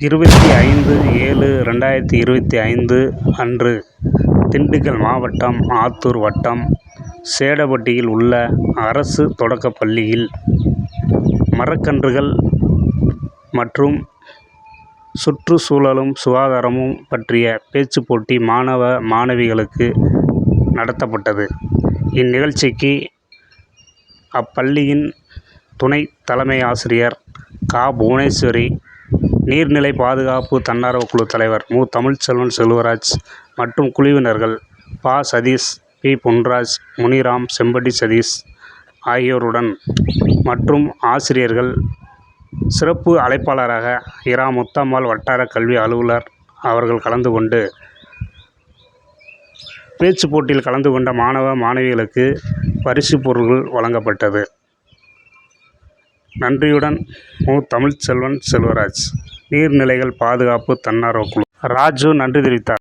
இருபத்தி ஐந்து ஏழு ரெண்டாயிரத்தி இருபத்தி ஐந்து அன்று திண்டுக்கல் மாவட்டம் ஆத்தூர் வட்டம் சேடபட்டியில் உள்ள அரசு தொடக்கப் பள்ளியில் மரக்கன்றுகள் மற்றும் சுற்றுச்சூழலும் சுகாதாரமும் பற்றிய பேச்சுப் போட்டி மாணவ மாணவிகளுக்கு நடத்தப்பட்டது. இந்நிகழ்ச்சிக்கு அப்பள்ளியின் துணை தலைமை ஆசிரியர் கா. புவனேஸ்வரி நீர்நிலை பாதுகாப்பு தன்னார்வக் குழு தலைவர் மு. தமிழ்ச்செல்வன் செல்வராஜ் மற்றும் குழுவினர்கள் ப. சதீஷ் பி. பொன்ராஜ் முனிராம் செம்பட்டி சதீஷ் ஆகியோருடன் மற்றும் ஆசிரியர்கள் சிறப்பு அழைப்பாளராக இரா. முத்தம்மாள் வட்டார கல்வி அலுவலர் அவர்கள் கலந்து கொண்டு பேச்சு போட்டியில் கலந்து கொண்ட மாணவ மாணவிகளுக்கு பரிசு பொருள்கள் வழங்கப்பட்டது. நன்றியுடன் மு. தமிழ்ச்செல்வன் செல்வராஜ். நீர்நிலைகள் பாதுகாப்பு தன்னார்வக் குழு ராஜு நன்றி தெரிவித்தார்.